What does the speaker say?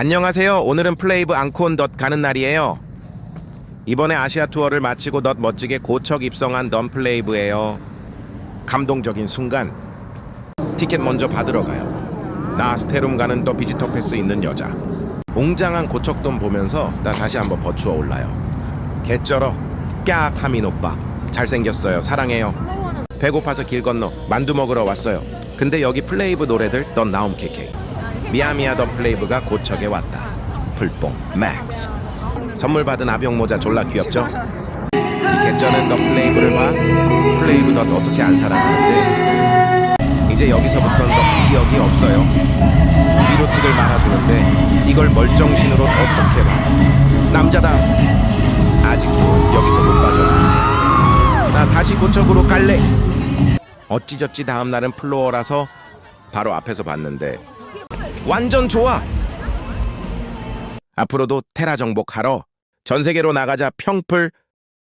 안녕하세요. 오늘은 플레이브 앙콘 덧 가는 날이에요. 이번에 아시아 투어를 마치고 덧 멋지게 고척 입성한 던 플레이브예요. 감동적인 순간 티켓 먼저 받으러 가요. 나 스테룸 가는 더 비지터 패스 있는 여자. 웅장한 고척돔 보면서 나 다시 한번 버추어 올라요. 개쩔어. 깍 하민 오빠. 잘생겼어요. 사랑해요. 배고파서 길 건너 만두 먹으러 왔어요. 근데 여기 플레이브 노래들 넌 나옴 케케. 더 플레이브가 고척에 왔다. 풀뽕 맥스. 선물 받은 아병 모자 졸라 귀엽죠? 이 개쩌는 더 플레이브를 봐. 플레이브 너 어떻게 안 살아가는데? 이제 여기서부터는 더 기억이 없어요. 위로틱을 말아주는데 이걸 멀쩡신으로 어떻게 봐? 남자다. 아직도 여기서 못 빠져나왔어. 나 다시 고척으로 갈래. 어찌저찌 다음 날은 플로어라서 바로 앞에서 봤는데 완전 좋아. 앞으로도 테라 정복하러 전 세계로 나가자 평플